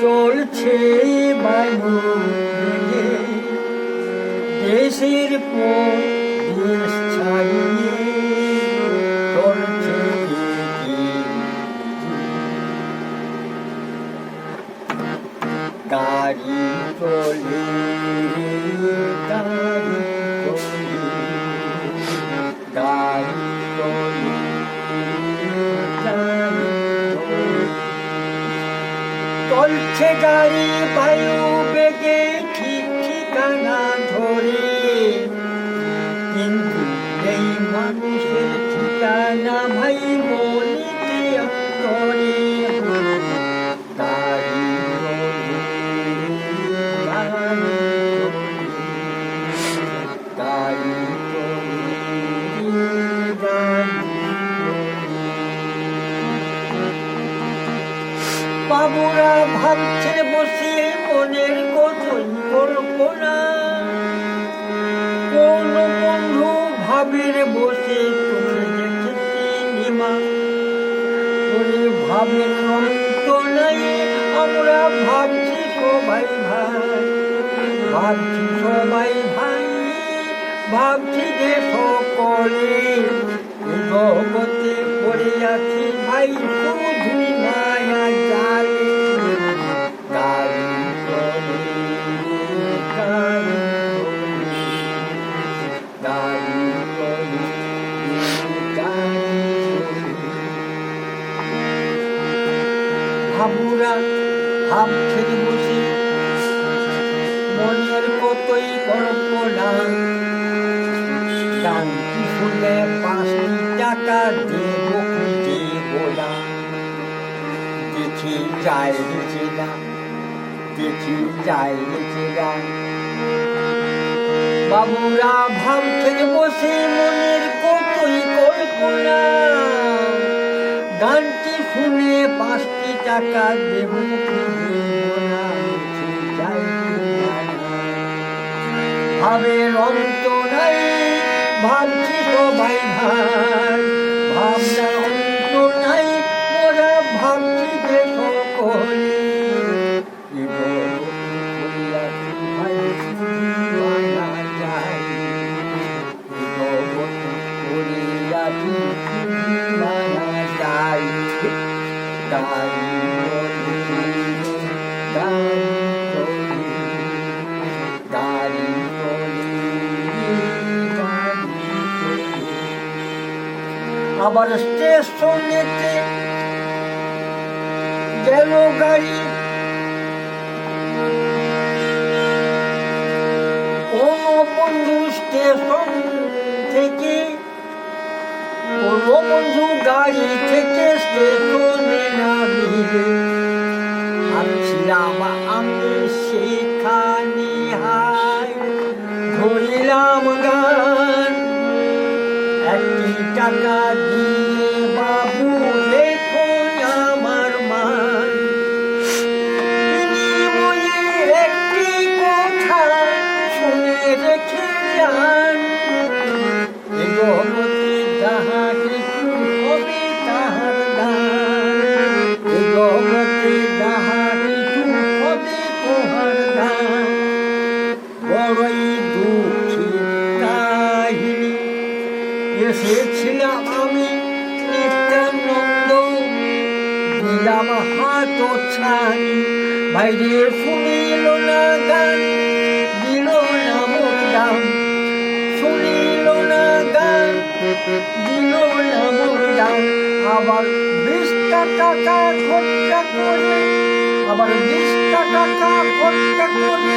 চলছে বায়ু দেশের পর দেশ ছাড়িয়ে চলছে গাড়ি চলে চলছে গাড়ি বায়ু বেগে ঠিক ঠিকানা ধরে। কিন্তু এই মানুষের ঠিকানা ভাই বাবুরা ভাবছে বসে মনের কল্পনা কোন বন্ধু ভাবের বসে ভাবের অন্ত নাই, আমরা ভাবছি সবাই ভাই। ভাবছি সবাই ভাই, ভাবছি যে সকলে। জগতে পড়ে আছি ভাই শুধুই চলে ভাবুরা ভাবছেন বসে। মনের কতই কল্পনা। গানটি শুনে পাঁচটি টাকা দেব খুঁজে বোলা দেখি যায় নিচে না দেখি যায় নিচে না। বাবুরা ভাবছেন বসে টাকা দেব। ভাবের অন্ত নাই ভাবছি সবাই ভাই ভাবনা আবার স্টেশনেতে গেল গাড়ি। কোন বন্ধু স্টেশন থেকে, কোন বন্ধু গাড়ি থেকে স্টেশনে নামিবে ভাবছিলাম আমি সেখানে হাই। ধরিলাম গান, একটি টাকা এসেছিলাম আমি নিত্যানন্দ দিলাম হাত ছানি, বাইরে শুনিল না গান, দিল না দাম শুনিল না গান, দিল না মোর দাম আবার বিশটা টাকা খরচা করে, আবার টাকা খরচা করে